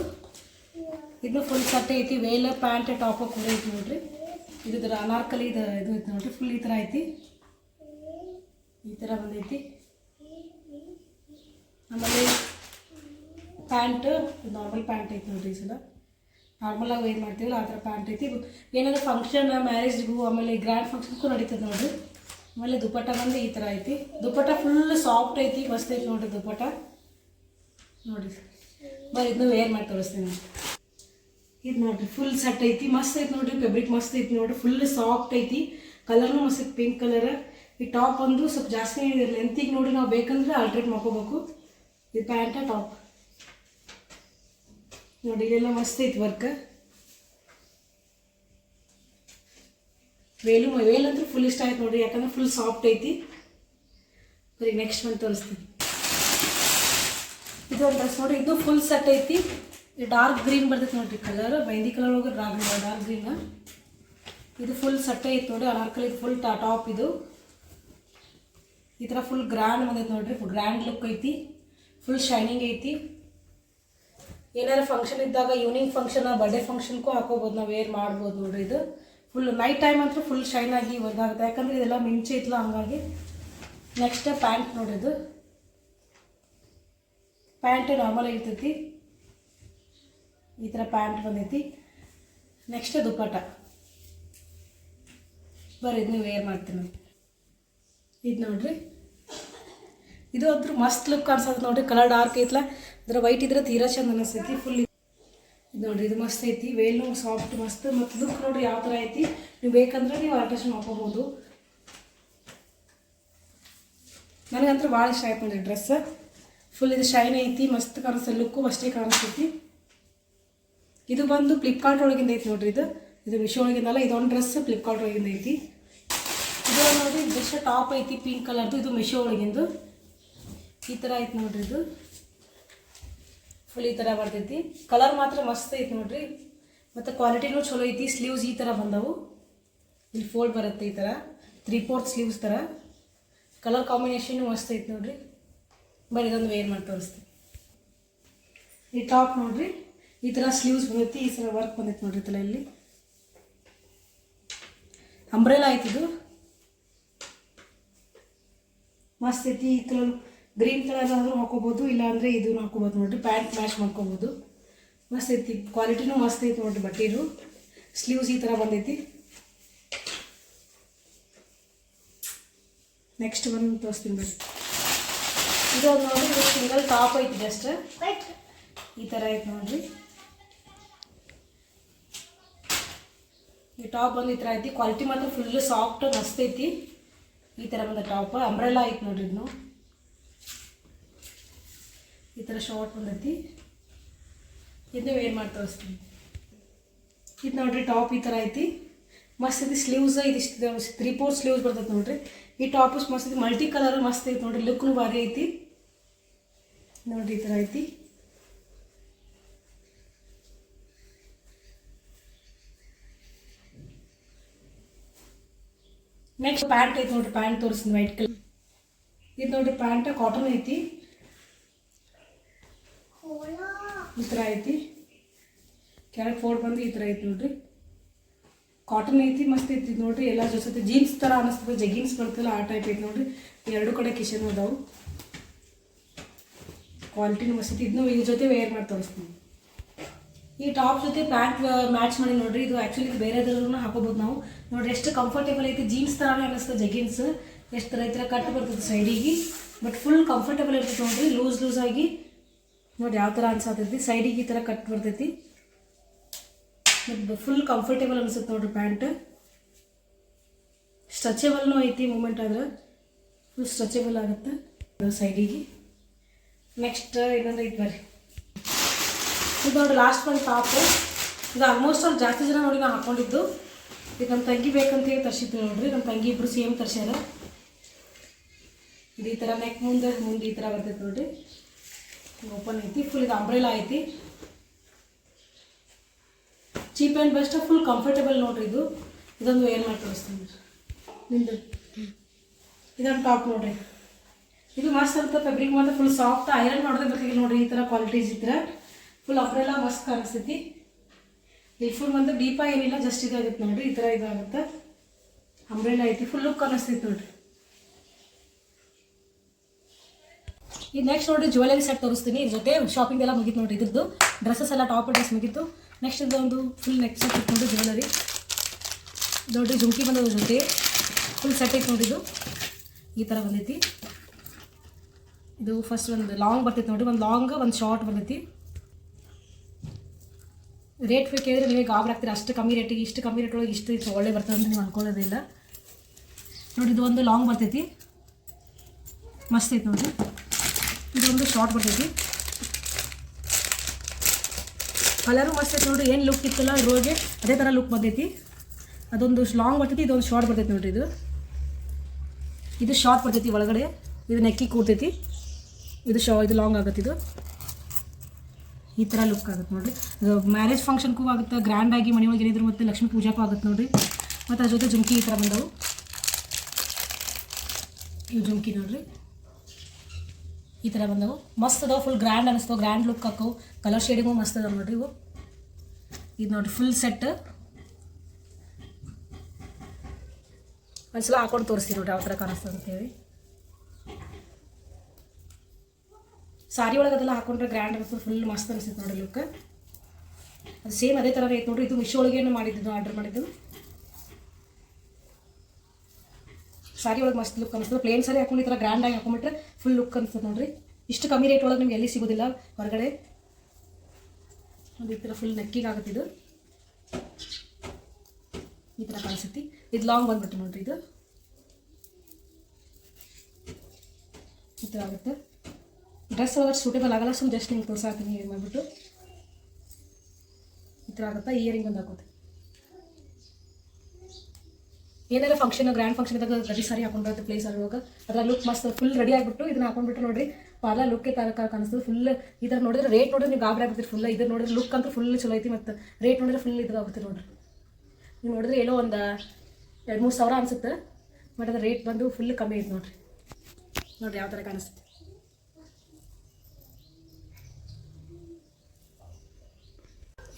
ಇದು ಫುಲ್ ಸಟ್ಟೆ ಐತಿ ವೇಲ ಪ್ಯಾಂಟ್ ಟಾಪ್ ಕೂಡ ಐತಿ ನೋಡ್ರಿ ಇದು ಇದರ ಅನಾರ್ಕಲಿ ಇದು ಇದು ಐತಿ ನೋಡ್ರಿ ಫುಲ್ ಈ ಥರ ಐತಿ ಈ ಥರ ಬಂದೈತಿ ಆಮೇಲೆ ಪ್ಯಾಂಟ್ ನಾರ್ಮಲ್ ಪ್ಯಾಂಟ್ ಐತಿ ನೋಡ್ರಿ ಈ ಸಲ ನಾರ್ಮಲಾಗಿ ವೇರ್ ಮಾಡ್ತೀವಲ್ಲ, ಆ ಥರ ಪ್ಯಾಂಟ್ ಐತಿ. ಏನಾದರೂ ಫಂಕ್ಷನ್ ಮ್ಯಾರೇಜ್ಗೂ ಆಮೇಲೆ ಗ್ರ್ಯಾಂಡ್ ಫಂಕ್ಷನ್ಗೂ ನಡೀತದೆ ನೋಡಿರಿ. ಆಮೇಲೆ ದುಪ್ಪಟ್ಟ ಬಂದು ಈ ಥರ ಐತಿ. ದುಪ್ಪಟ್ಟ ಫುಲ್ ಸಾಫ್ಟ್ ಐತಿ, ಮಸ್ತ್ ಐತಿ ನೋಡಿರಿ ದುಪ್ಪಟ್ಟ. ನೋಡಿ ಬರೀ ಇದನ್ನ ವೇರ್ ಮಾಡಿ ತೋರಿಸ್ತೀನಿ. ಇದು ನೋಡಿರಿ ಫುಲ್ ಸೆಟ್ ಐತಿ. ಮಸ್ತ್ ಐತಿ ನೋಡಿರಿ ಫೆಬ್ರಿಕ್ ಮಸ್ತ್ ಐತಿ ನೋಡಿರಿ. ಫುಲ್ ಸಾಫ್ಟ್ ಐತಿ. ಕಲರ್ನು ಮಸ್ತ್ ಪಿಂಕ್ ಕಲರ್ ಈ ಟಾಪ್ ಒಂದು ಸ್ವಲ್ಪ ಜಾಸ್ತಿ ಲೆಂತಿಗೆ ನೋಡಿ ನಾವು ಬೇಕಂದ್ರೆ ಆಲ್ಟ್ರೇಟ್ ಮಾಡ್ಕೋಬೇಕು. ಇದು ಪ್ಯಾಂಟ ಟಾಪ್ ನೋಡಿ, ಇಲ್ಲೆಲ್ಲ ಮಸ್ತ್ ಐತೆ ವರ್ಕ್ ವೇಲು, ವೇಲ್ ಅಂತೂ ಫುಲ್ ಇಷ್ಟ ಆಯ್ತು ನೋಡಿರಿ ಯಾಕಂದ್ರೆ ಫುಲ್ ಸಾಫ್ಟ್ ಐತಿ. ಬರೀ ನೆಕ್ಸ್ಟ್ ಒಂದು ತೋರಿಸ್ತೀನಿ. ಇದು ಒಂದು ಡ್ರೆಸ್ ನೋಡಿರಿ ಇದು ಫುಲ್ ಸೆಟ್ ಐತಿ. ಡಾರ್ಕ್ ಗ್ರೀನ್ ಬರ್ತೈತೆ ನೋಡಿರಿ ಕಲರ್ ಮೆಹಂದಿ ಕಲರ್ ಒಳಗೆ ಡಾರ್ಕ್ ಡಾರ್ಕ್ ಗ್ರೀನ್ ಇದು ಫುಲ್ ಸಟ್ಟೆ ಐತೆ ನೋಡಿ ಇದು ಫುಲ್ ಟಾಪ್ ಇದು. ಈ ಥರ ಫುಲ್ ಗ್ರ್ಯಾಂಡ್ ಬಂದೈತೆ ನೋಡ್ರಿ ಗ್ರ್ಯಾಂಡ್ ಲುಕ್ ಐತಿ. ಫುಲ್ ಶೈನಿಂಗ್ ಐತಿ. ಏನಾರ ಫಂಕ್ಷನ್ ಇದ್ದಾಗ ಈವ್ನಿಂಗ್ ಫಂಕ್ಷನ್ ಬರ್ಡೇ ಫಂಕ್ಷನ್ಗೂ ಹಾಕೋಬೋದು. ನಾವು ವೇರ್ ಮಾಡ್ಬೋದು ನೋಡ್ರಿ ಇದು. ಫುಲ್ ನೈಟ್ ಟೈಮ್ ಅಂತೂ ಫುಲ್ ಶೈನ್ ಆಗಿ ಇದಾಗುತ್ತೆ ಯಾಕಂದ್ರೆ ಇದೆಲ್ಲ ಮಿಂಚೆ ಇತ್ತಲ್ಲ ಹಂಗಾಗಿ. ನೆಕ್ಸ್ಟ್ ಪ್ಯಾಂಟ್ ನೋಡ್ರಿ ಇದು. ಪ್ಯಾಂಟ್ ನಾರ್ಮಲ್ ಇರ್ತೈತಿ ಈ ಥರ ಪ್ಯಾಂಟ್ ಬಂದೈತಿ. ನೆಕ್ಸ್ಟ್ ದುಪ್ಪಟ ಬರ್ರಿ ಇದನ್ನ ವೇರ್ ಮಾಡ್ತೀನಿ ಇದು ನೋಡ್ರಿ. ಇದು ಅದ್ರ ಮಸ್ತ್ ಲುಕ್ ಕಾಣಿಸ್ತದೆ ನೋಡ್ರಿ. ಕಲರ್ ಡಾರ್ಕ್ ಐತ್ಲ. ಅದ್ರ ವೈಟ್ ಇದ್ರೆ ತೀರಾ ಚಂದ ಅನಿಸ್ತೈತಿ ಫುಲ್ ಇದು. ನೋಡ್ರಿ, ಇದು ಮಸ್ತ್ ಐತಿ. ವೇಲು ಸಾಫ್ಟ್ ಮಸ್ತ್. ಮತ್ತು ಲುಕ್ ನೋಡ್ರಿ ಯಾವ ಥರ ಐತಿ. ನೀವು ಬೇಕಂದ್ರೆ ನೀವು ಆಲ್ಟ್ರೇಷನ್ ಹಾಕೋಬೋದು ನನಗಂತೂ ಭಾಳ ಇಷ್ಟ ಆಯ್ತು ನೋಡ್ರಿ ಡ್ರೆಸ್ ಫುಲ್ ಇದು ಶೈನ್ ಐತಿ, ಮಸ್ತ್ ಕಾಣಿಸ್ತದೆ ಲುಕ್ಕು ಅಷ್ಟೇ ಕಾಣಿಸ್ತೈತಿ ಇದು ಬಂದು ಫ್ಲಿಪ್ಕಾರ್ಟ್ ಒಳಗಿಂದ ಐತಿ ನೋಡ್ರಿ ಇದು. ಇದು ಮಿಶೋ ಒಳಗಿಂದಲ್ಲ ಇದೊಂದು ಡ್ರೆಸ್ ಫ್ಲಿಪ್ಕಾರ್ಟ್ ಒಳಗಿಂದ ಐತಿ. ಇದು ನೋಡ್ರಿ ಜಸ್ಟ್ ಟಾಪ್ ಐತಿ ಪಿಂಕ್ ಕಲರ್ದು ಇದು ಮಿಶೋ ಒಳಗಿಂದು. ಈ ಥರ ಐತೆ ನೋಡ್ರಿ ಇದು. ಫುಲ್ ಈ ಥರ ಬರ್ತೈತಿ. ಕಲರ್ ಮಾತ್ರ ಮಸ್ತ್ ಐತೆ ನೋಡ್ರಿ. ಮತ್ತು ಕ್ವಾಲಿಟಿನೂ ಚಲೋ ಐತಿ. ಸ್ಲೀವ್ಸ್ ಈ ಥರ ಬಂದವು. ಇಲ್ಲಿ ಫೋಲ್ಡ್ ಬರುತ್ತೆ ಈ ಥರ ತ್ರೀ ಫೋರ್ತ್ ಸ್ಲೀವ್ಸ್ ಥರ ಕಲರ್ ಕಾಂಬಿನೇಷನ್ ಮಸ್ತ್ ಐತೆ ನೋಡ್ರಿ. ಬರೀ ಇದೊಂದು ವೇರ್ ಮಾಡಿ ತೋರಿಸ್ತೀನಿ. ಈ ಟಾಪ್ ನೋಡ್ರಿ. ಈ ಥರ ಸ್ಲೀವ್ಸ್ ಬಂದೈತಿ. ಈ ಥರ ವರ್ಕ್ ಬಂದೈತಿ ನೋಡ್ರಿ ತಲೆ ಇಲ್ಲಿ. ಅಂಬ್ರೆಲಾ ಆಯ್ತಿದು ಮಸ್ತ್ ಐತಿ ಈ ಕಲರ್ ಗ್ರೀನ್ ಕಲರ್ ಆದರೂ ಹಾಕೋಬೋದು, ಇಲ್ಲಾಂದರೆ ಇದು ಹಾಕೋಬೋದು ನೋಡಿರಿ, ಪ್ಯಾಂಟ್ ಮ್ಯಾಚ್ ಮಾಡ್ಕೋಬೋದು. ಮಸ್ತ್ ಐತಿ ಕ್ವಾಲಿಟಿನೂ ಮಸ್ತ್ ಐತಿ ನೋಡಿರಿ ಬಟ್ಟೆದು. ಸ್ಲೀವ್ಸ್ ಈ ಥರ ಬಂದೈತಿ. ನೆಕ್ಸ್ಟ್ ಬಂದು ತೋರಿಸ್ತೀನಿ ಬಿಡಿ ಇದು ನೋಡ್ರಿ, ಇದು ಸಿಂಗಲ್ ಟಾಪ್ ಐತಿ ಜಸ್ಟ್ ಈ ಥರ ಐತೆ ನೋಡಿರಿ. ಈ ಟಾಪ್ ಬಂದು ಈ ಥರ ಐತಿ ಕ್ವಾಲಿಟಿ ಮಾತ್ರ ಫುಲ್ ಸಾಫ್ಟ್ ಮಸ್ತ್ ಐತಿ. ಈ ಥರ ಬಂದ ಟಾಪ್ ಅಂಬ್ರೆಲಾ ಐತೆ ನೋಡ್ರಿ ಇದನ್ನು ಈ ಥರ ಶಾರ್ಟ್ ಬಂದೈತಿ. ಇದನ್ನ ವೇರ್ ಮಾಡಿ ತೋರಿಸ್ತೀನಿ. ಇದು ನೋಡ್ರಿ ಟಾಪ್ ಈ ಥರ ಐತಿ. ಮಸ್ತ್ ಐತಿ ಸ್ಲೀವ್ಸ್ ಇದಿಷ್ಟು ತ್ರೀ ಫೋರ್ ಸ್ಲೀವ್ಸ್ ಬರ್ತೈತೆ ನೋಡ್ರಿ. ಈ ಟಾಪಸ್ ಮಸ್ತ್ ಐತಿ ಮಲ್ಟಿ ಕಲರ್ ಮಸ್ತ್ ಐತಿ ನೋಡ್ರಿ ಲುಕ್ನು ಭಾರಿ ಐತಿ. ನೋಡ್ರಿ, ಈ ಥರ ಐತಿ. ನೆಕ್ಸ್ಟ್ ಪ್ಯಾಂಟ್ ಐತಿ ನೋಡ್ರಿ, ಪ್ಯಾಂಟ್ ತೋರಿಸ್ತೀನಿ ವೈಟ್ ಕಲರ್ ಇದು ನೋಡ್ರಿ, ಪ್ಯಾಂಟ್ ಕಾಟನ್ ಐತಿ. ಈ ಥರ ಐತಿ. ಕೆಳಗೆ ಫೋರ್ ಬಂದು ಈ ಥರ ಐತಿ ನೋಡ್ರಿ. ಕಾಟನ್ ಐತಿ, ಮಸ್ತ್ ಐತಿ ನೋಡ್ರಿ. ಎಲ್ಲ ಜೊತೆ ಜೀನ್ಸ್ ಥರ ಅನಿಸ್ತದೆ ಜಗಿನ್ಸ್ ಬರ್ತಲ್ಲ ಆ ಟೈಪ್ ಐತಿ ನೋಡ್ರಿ. ಎರಡು ಕಡೆ ಕಿಶನ್ ಅದಾವು. ಕ್ವಾಲಿಟಿನೂ ಮಸ್ತ್ ಐತಿ. ಇದನ್ನು ಇದ್ರ ಜೊತೆ ವೇರ್ ಮಾಡಿ ತೋರಿಸ್ತೀನಿ. ಈ ಟಾಪ್ ಜೊತೆ ಪ್ಯಾಂಟ್ ಮ್ಯಾಚ್ ಮಾಡಿ ನೋಡ್ರಿ. ಇದು ಆ್ಯಕ್ಚುಲಿ ಬೇರೆದ್ರೂ ಹಾಕೋಬೋದು ನಾವು. ನೋಡ್ರಿ, ಎಷ್ಟು ಕಂಫರ್ಟೇಬಲ್ ಐತಿ. ಜೀನ್ಸ್ ಥರನೇ ಅನ್ನಿಸ್ತದೆ ಜಗಿನ್ಸ್ ಎಷ್ಟು ಥರ ಈ ಕಟ್ ಬರ್ತದೆ ಸೈಡಿಗೆ ಬಟ್ ಫುಲ್ ಕಂಫರ್ಟೇಬಲ್ ಇರ್ತದೆ ನೋಡ್ರಿ. ಲೂಸ್ ಲೂಸ್ ಆಗಿ ನೋಡಿ ಯಾವ ಥರ ಅನ್ಸತೈತಿ ಸೈಡಿಗೆ ಈ ಥರ ಕಟ್ ಬರ್ತೈತಿ. ಮತ್ತು ಫುಲ್ ಕಂಫರ್ಟೇಬಲ್ ಅನ್ಸುತ್ತೆ ನೋಡ್ರಿ ಪ್ಯಾಂಟ್ ಸ್ಟ್ರೆಚೇಬಲ್ನೂ ಐತಿ ಮೂಮೆಂಟ್ ಆದ್ರೆ. ಫುಲ್ ಸ್ಟ್ರೆಚೇಬಲ್ ಆಗುತ್ತೆ ಸೈಡಿಗೆ ನೆಕ್ಸ್ಟ್ ಇನ್ನೊಂದು ಐತಿ ಬರ್ರಿ. ಇದು ನೋಡಿ ಲಾಸ್ಟ್ ಒಂದು ಟಾಪು ಇದು ಆಲ್ಮೋಸ್ಟ್ ಅವ್ರು ಜಾಸ್ತಿ ಜನ ನೋಡಿ ನಾನು ಹಾಕೊಂಡಿದ್ದು. ಇದು ನಮ್ಮ ತಂಗಿ ಬೇಕಂತ ಹೇಳಿ ತರ್ಸಿದ್ದು ನೋಡ್ರಿ. ನಮ್ಮ ತಂಗಿ ಇಬ್ಬರು ಸೇಮ್ ತರಿಸ್ಯಾರ. ಇದು ಈ ಥರ ನೆಕ್ ಮುಂದೆ ಮುಂದೆ ಈ ಥರ ಬರ್ತೈತೆ ನೋಡ್ರಿ. ಓಪನ್ ಐತಿ ಫುಲ್ ಇದು ಅಂಬ್ರೆಲಾ ಐತಿ. Cheap and best full comfortable ನೋಡ್ರಿ ಇದು. ಇದೊಂದು ಏನು ಮಾಡಿ ತೋರಿಸ್ತೀನಿ. ನಿಮ್ದು? ಇದೊಂದು ಟಾಪ್ ನೋಡ್ರಿ. ಇದು ಮಸ್ತ್ ಅಂತ ಫ್ಯಾಬ್ರಿಕ್ ಮಾತ್ರ ಫುಲ್ ಸಾಫ್ಟ್ ಐರನ್ ಮಾಡೋದೇ ಬೇಕಾಗಿಲ್ಲ ನೋಡ್ರಿ, ಈ ಥರ ಕ್ವಾಲಿಟೀಸ್ ಇದ್ರೆ. ಫುಲ್ ಅಂಬ್ರೆಲಾ ಮಸ್ತ್ ಕಾಣಿಸ್ತೈತಿ. ಇಲ್ಲಿ ಫುಲ್ ಒಂದು ಡೀಪ ಏನಿಲ್ಲ ಜಸ್ಟ್ ಇದಾಗುತ್ತೆ ನೋಡ್ರಿ, ಈ ಥರ ಇದಾಗುತ್ತೆ. ಅಂಬ್ರೆಲಾ ಐತಿ ಫುಲ್ ಲುಕ್ ಕಾಣಿಸ್ತೈತಿ ನೋಡ್ರಿ. ಇದು ನೆಕ್ಸ್ಟ್ ನೋಡಿ ಜ್ಯುವೆಲರಿ ಸೆಟ್ ತೋರಿಸ್ತೀನಿ. ಇದ್ರ ಜೊತೆ ಶಾಪಿಂಗ್ ಎಲ್ಲ ಮುಗಿತು ನೋಡಿ ಇದ್ರದ್ದು. ಡ್ರೆಸ್ಸಸ್ ಎಲ್ಲ ಟಾಪ್ ಡ್ರೆಸ್ ಮುಗಿತು. ನೆಕ್ಸ್ಟ್ ಇದು ಒಂದು ಫುಲ್ ನೆಕ್ ಸೆಟ್ ಇಟ್ಕೊಂಡು ಜ್ಯುವೆಲರಿ ನೋಡ್ರಿ ಜುಮ್ಕಿ ಬಂದದ ಜೊತೆ ಫುಲ್ ಸೆಟ್ ಇಟ್ಕೊಂಡಿದ್ದು ಈ ಥರ ಬಂದೈತಿ. ಇದು ಫಸ್ಟ್ ಒಂದು ಲಾಂಗ್ ಬರ್ತೈತಿ ನೋಡಿ ಒಂದು ಲಾಂಗ್ ಒಂದು ಶಾರ್ಟ್ ಬಂದೈತಿ. ರೇಟ್ ಬೇಕಿದ್ರೆ ನಿಮಗೆ ಗಾಬರಿ ಆಗ್ತೀರ? ಅಷ್ಟು ಕಮ್ಮಿ ರೇಟಿಗೆ ಇಷ್ಟು ಕಮ್ಮಿ ರೇಟ್ ಒಳಗೆ ಇಷ್ಟು ಇಷ್ಟು ಒಳ್ಳೆ ಬರ್ತದೆ ಅಂತ ನೀವು ಅನ್ಕೊಳ್ಳೋದಿಲ್ಲ ನೋಡಿ ಇದು ಒಂದು ಲಾಂಗ್ ಬರ್ತೈತಿ. ಮಸ್ತ್ ಐತಿ ನೋಡಿ ಇದೊಂದು ಶಾರ್ಟ್ ಬರ್ತೈತಿ. ಕಲರು ಮಸ್ತ್ ನೋಡಿರಿ, ಏನು ಲುಕ್ ಇತ್ತಲ್ಲ ರೋಗೆ ಅದೇ ಥರ ಲುಕ್ ಬಂದೈತಿ. ಅದೊಂದು ಲಾಂಗ್ ಬರ್ತೈತಿ, ಇದೊಂದು ಶಾರ್ಟ್ ಬರ್ತೈತಿ ನೋಡ್ರಿ ಇದು. ಇದು ಶಾರ್ಟ್ ಬರ್ತೈತಿ ಒಳಗಡೆ, ಇದು ನೆಕ್ಕಿ ಕೂರ್ತೈತಿ. ಇದು ಶಾ ಇದು ಲಾಂಗ್ ಆಗುತ್ತೆ ಇದು. ಈ ಥರ ಲುಕ್ ಆಗುತ್ತೆ ನೋಡ್ರಿ. ಮ್ಯಾರೇಜ್ ಫಂಕ್ಷನ್ಗೂ ಆಗುತ್ತೆ ಗ್ರ್ಯಾಂಡಾಗಿ ಒಳಗೆ ಏನಿದ್ರು ಮತ್ತು ಲಕ್ಷ್ಮೀ ಪೂಜಾಕ್ಕೂ ಆಗುತ್ತೆ ನೋಡ್ರಿ. ಮತ್ತು ಅದ್ರ ಜೊತೆ ಜುಮ್ಕಿ ಈ ಥರ ಬಂದವು. ಇವು ಜುಮ್ಕಿ ನೋಡ್ರಿ. ಈ ಥರ ಬಂದವು. ಮಸ್ತ್ ಅದಾವ ಫುಲ್ ಗ್ರ್ಯಾಂಡ್ ಅನಿಸ್ತವೆ ಗ್ರ್ಯಾಂಡ್ ಲುಕ್ ಹಾಕವು ಕಲರ್ ಶೇಡಿಂಗು ಮಸ್ತ್ ಅದಾವೆ ನೋಡ್ರಿ ಇವು. ಇದು ನೋಡ್ರಿ ಫುಲ್ ಸೆಟ್ ಒಂದ್ಸಲ ಹಾಕೊಂಡು ತೋರಿಸಿ ನೋಡ್ರಿ ಯಾವ ಥರ ಕಾಣಿಸ್ತದೆ ಅಂತೇಳಿ ಸಾರಿ ಒಳಗೆ ಅದೆಲ್ಲ ಹಾಕೊಂಡ್ರೆ ಗ್ರ್ಯಾಂಡ್ ಅನಿಸ್ತದೆ ಫುಲ್ ಮಸ್ತ್ ಅನಿಸ್ತದೆ ನೋಡಿ ಲುಕ್ ಅದು ಸೇಮ್ ಅದೇ ಥರ ಐತೆ ನೋಡ್ರಿ. ಇದು ಮಿಶೋ ಒಳಗೇನು ಮಾಡಿದ್ದು ಆರ್ಡರ್ ಮಾಡಿದ್ದು. ಸಾರಿ ಒಳಗೆ ಮಸ್ತ್ ಲುಕ್ ಅನಿಸ್ತದೆ ಪ್ಲೇನ್ ಸಾರಿ ಹಾಕೊಂಡು ಈ ಥರ ಗ್ರ್ಯಾಂಡಾಗಿ ಹಾಕೊಂಡ್ಬಿಟ್ರೆ ಫುಲ್ ಲುಕ್ ಅನಿಸ್ತದೆ ನೋಡ್ರಿ. ಇಷ್ಟು ಕಮ್ಮಿ ರೇಟ್ ಒಳಗೆ ನಿಮ್ಗೆ ಎಲ್ಲಿ ಸಿಗೋದಿಲ್ಲ ಹೊರಗಡೆ. ಒಂದು ಈ ಥರ ಫುಲ್ ನೆಕ್ಕಿಗೆ ಆಗುತ್ತೆ ಇದು. ಈ ಥರ ಕಾಣಿಸುತ್ತೆ. ಇದು ಲಾಂಗ್ ಬಂದ್ಬಿಟ್ಟು ನೋಡ್ರಿ ಇದು. ಈ ಥರ ಆಗುತ್ತೆ. ಡ್ರೆಸ್ ಒಳಗೆ ಸೂಟೇಬಲ್ ಆಗಲ್ಲ ಸುಮ್ಮನೆ ಜಸ್ಟ್ ನಿಮ್ಗೆ ತೋರಿಸ್ತೀನಿ, ಏನು ಮಾಡಿಬಿಟ್ಟು. ಈ ಥರ ಆಗುತ್ತಾ? ಇಯರಿಂಗ್ ಒಂದು ಹಾಕೋತೆ. ಏನಾರ ಫಂಕ್ಷನ್ ಗ್ರ್ಯಾಂಡ್ ಫಂಕ್ಷನ್ ಇದ್ದಾಗ ರೆಡಿ ಸಾರಿ ಹಾಕೊಂಡು ಪ್ಲೇಸ್ ಆಗುವಾಗ ಅದರ ಲುಕ್ ಮಸ್ತ್ ಫುಲ್ ರೆಡಿ ಆಗಿಬಿಟ್ಟು ಇದನ್ನ ಹಾಕೊಂಡ್ಬಿಟ್ಟು ನೋಡ್ರಿ ಪಾರ್ಲ ಲುಕ್ಕೆ ತರ ಕಾಣಿಸ್ತದೆ. ಫುಲ್ ಈ ನೋಡಿದ್ರೆ ರೇಟ್ ನೋಡಿದ್ರೆ ನೀವು ಗಾಬರಿ ಆಗ್ಬಿಡ್ತೀರಿ ಫುಲ್ ಇದು ನೋಡಿದ್ರೆ ಲುಕ್ ಅಂತ ಫುಲ್ ಚಲೋ ಐತಿ ಮತ್ತು ರೇಟ್ ನೋಡಿದ್ರೆ ಫುಲ್ ಇದಾಗುತ್ತೆ ನೋಡ್ರಿ. ನೀವು ನೋಡಿದ್ರೆ ಏನೋ ಒಂದು ಎರಡು ಮೂರು ಸಾವಿರ ಅನ್ಸುತ್ತೆ ಬಟ್ ಅದ್ರ ರೇಟ್ ಬಂದು ಫುಲ್ ಕಮ್ಮಿ ಐತೆ ನೋಡ್ರಿ. ನೋಡ್ರಿ ಯಾವ ಥರ ಕಾಣಿಸುತ್ತೆ.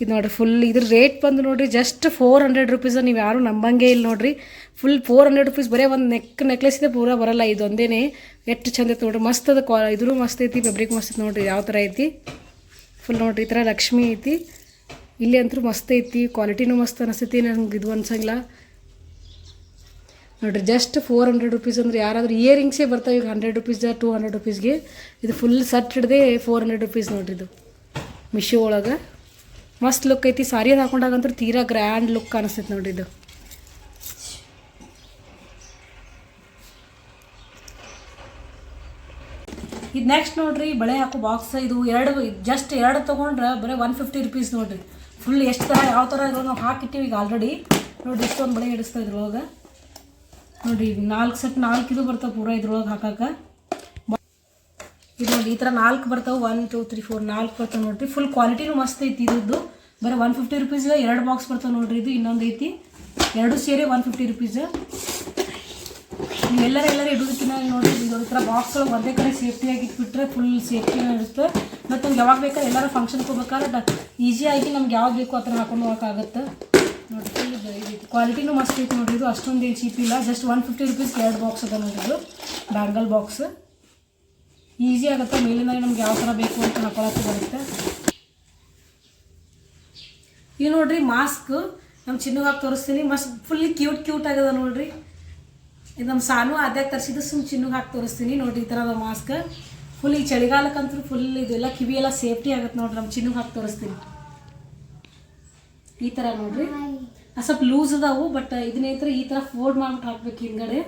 ಇದು ನೋಡ್ರಿ ಫುಲ್ ಇದ್ರ ರೇಟ್ ಬಂದು ನೋಡಿರಿ ಜಸ್ಟ್ ಫೋರ್ ಹಂಡ್ರೆಡ್ ರುಪೀಸ್ ನೀವು ಯಾರು ನಂಬಂಗೆ ಇಲ್ಲ ನೋಡಿರಿ. ಫುಲ್ ಫೋರ್ ಹಂಡ್ರೆಡ್ ರುಪೀಸ್ ಬರೀ ಒಂದು ನೆಕ್ ನೆಕ್ಲೆಸ್ ಇದೆ, ಪೂರ ಬರಲ್ಲ ಇದು ಒಂದೇನೆ ಎಷ್ಟು ಚಂದ ಐತೆ ನೋಡಿರಿ. ಮಸ್ತ್ ಅದ ಕ್ವಾ ಇದ್ರೂ ಮಸ್ತ್ ಐತಿ ಫೆಬ್ರಿಕ್ ಮಸ್ತ್ ಐತಿ ನೋಡ್ರಿ, ಯಾವ ಥರ ಐತಿ. ಫುಲ್ ನೋಡಿರಿ, ಈ ಥರ ಲಕ್ಷ್ಮಿ ಐತಿ. ಇಲ್ಲಿ ಅಂತೂ ಮಸ್ತ್ ಐತಿ ಕ್ವಾಲಿಟಿನೂ ಮಸ್ತ್ ಅನಿಸ್ತೈತಿ ನಂಗೆ ಇದು ಅನ್ಸಂಗಿಲ್ಲ. ನೋಡಿರಿ ಜಸ್ಟ್ ಫೋರ್ ಹಂಡ್ರೆಡ್ ರುಪೀಸ್ ಅಂದ್ರೆ ಯಾರಾದ್ರೂ ಇಯರಿಂಗ್ಸೇ ಬರ್ತಾವೆ, ಈಗ ಹಂಡ್ರೆಡ್ ರುಪೀಸ್ ಟೂ ಹಂಡ್ರೆಡ್ ರುಪೀಸ್ಗೆ ಇದು ಫುಲ್ ಸಟ್ ಹಿಡ್ದೆ ಫೋರ್ ಹಂಡ್ರೆಡ್ ರುಪೀಸ್ ನೋಡ್ರಿ ಇದು. ಮಿಶೋ ಒಳಗೆ. ಮಸ್ತ್ ಲುಕ್ ಐತಿ. ಸಾರಿ ಹಾಕೊಂಡಾಗಂತೂ ತೀರಾ ಗ್ರ್ಯಾಂಡ್ ಲುಕ್ ಅನಿಸ್ತೈತಿ ನೋಡಿ ಇದು. ಇದು ನೆಕ್ಸ್ಟ್ ನೋಡ್ರಿ, ಬಳೆ ಹಾಕೋ ಬಾಕ್ಸ್ ಇದು ಎರಡು ಜಸ್ಟ್ ಎರಡು ತೊಗೊಂಡ್ರೆ ಬರೀ ಒನ್ ಫಿಫ್ಟಿ ರುಪೀಸ್ ನೋಡ್ರಿ. ಫುಲ್ ಎಷ್ಟು ಥರ ಯಾವ ಥರ ಇರೋ ನಾವು ಹಾಕಿಟ್ಟಿವಿ ಈಗ ಆಲ್ರೆಡಿ ನೋಡ್ರಿ ಇಷ್ಟೊಂದು ಬಳೆ ಇಡಿಸ್ತಾ ಇದ್ರೊಳಗೆ. ನೋಡ್ರಿ ನಾಲ್ಕು ಸೆಟ್ ನಾಲ್ಕು ಇದು ಬರ್ತಾವೆ ಪೂರ ಇದ್ರೊಳಗೆ ಹಾಕಕ್ಕೆ ಇದು ನೋಡಿ, ಈ ಥರ ನಾಲ್ಕು ಬರ್ತಾವೆ. ಒನ್ ಟೂ ತ್ರೀ ಫೋರ್ ನಾಲ್ಕು ಬರ್ತಾವೆ ನೋಡ್ರಿ. ಫುಲ್ ಕ್ವಾಲಿಟಿನೂ ಮಸ್ತ್ ಐತಿ ಇದ್ದು ಬರೀ ಒನ್ ಫಿಫ್ಟಿ ರುಪೀಸ್ಗೆ ಎರಡು ಬಾಕ್ಸ್ ಬರ್ತಾವೆ ನೋಡ್ರಿ ಇದು. ಇನ್ನೊಂದು ಐತಿ. ಎರಡು ಸೇರಿ ಒನ್ ಫಿಫ್ಟಿ ರುಪೀಸ್ ನೀವು ಎಲ್ಲರ ಇಡೋದಕ್ಕಿಂತ ನೋಡ್ರಿ. ಇದು ಈ ಥರ ಬಾಕ್ಸ್ ಒಳಗೆ ಒಂದೇ ಕಡೆ ಸೇಫ್ಟಿಯಾಗಿ ಇಟ್ಬಿಟ್ರೆ ಫುಲ್ ಸೇಫ್ಟಿನೂ ಇರುತ್ತೆ. ಮತ್ತು ನಮ್ಗೆ ಯಾವಾಗ ಬೇಕಾದ್ರೆ ಎಲ್ಲರೂ ಫಂಕ್ಷನ್ಗೆ ಹೋಗ್ಬೇಕಾದ್ರೆ ಈಸಿಯಾಗಿ ನಮ್ಗೆ ಯಾವಾಗ ಬೇಕು ಆ ಥರ ಹಾಕೊಂಡು ಹೋಗೋಕ್ಕಾಗತ್ತೆ ನೋಡಿ ಫುಲ್ ಕ್ವಾಲಿಟಿನೂ ಮಸ್ತ್ ಐತಿ ನೋಡಿ ಇದು ಅಷ್ಟೊಂದು ಏನು ಚೀಪ್ ಇಲ್ಲ. ಜಸ್ಟ್ ಒನ್ ಫಿಫ್ಟಿ ರುಪೀಸ್ ಎರಡು ಬಾಕ್ಸ್ ಅದ ನೋಡಿದ್ರು ಬ್ಯಾಂಗಲ್ ಬಾಕ್ಸ್ ಈಸಿ ಆಗುತ್ತೆ? ಮೇಲಿಂದಲೇ ನಮ್ಗೆ ಯಾವ ಥರ ಬೇಕು ಅಂತ ಹಾಕೊಳಕ್ಕೆ ಬರುತ್ತೆ. ಇದು ನೋಡ್ರಿ ಮಾಸ್ಕ್ ನಮ್ಮ ಚಿನ್ನಗೆ ಹಾಕಿ ತೋರಿಸ್ತೀನಿ. ಮಸ್ತ್ ಫುಲ್ ಕ್ಯೂಟ್ ಕ್ಯೂಟ್ ಆಗ್ಯದ ನೋಡ್ರಿ. ಇದು ನಮ್ಮ ಸಾನು ಅದೇ ತರಿಸಿದ್ದು ಸುಮ್ಮ ಚಿನ್ನಗೆ ಹಾಕಿ ತೋರಿಸ್ತೀನಿ. ನೋಡ್ರಿ, ಈ ಥರದ ಮಾಸ್ಕ್ ಫುಲ್ ಈ ಚಳಿಗಾಲಕ್ಕಂತೂ ಫುಲ್ ಇದೆಲ್ಲ ಕಿವಿ ಎಲ್ಲ ಸೇಫ್ಟಿ ಆಗುತ್ತೆ ನೋಡ್ರಿ. ನಮ್ಮ ಚಿನ್ನಗೆ ಹಾಕಿ ತೋರಿಸ್ತೀನಿ. ಈ ಥರ ನೋಡ್ರಿ. ಸ್ವಲ್ಪ ಲೂಸ್ ಅದಾವು ಬಟ್ ಇದನ್ನೇ ಈ ಥರ ಫೋಲ್ಡ್ ಮಾಡ್ಬಿಟ್ಟು ಹಾಕ್ಬೇಕು ಹಿಂದ್ಗಡೆ.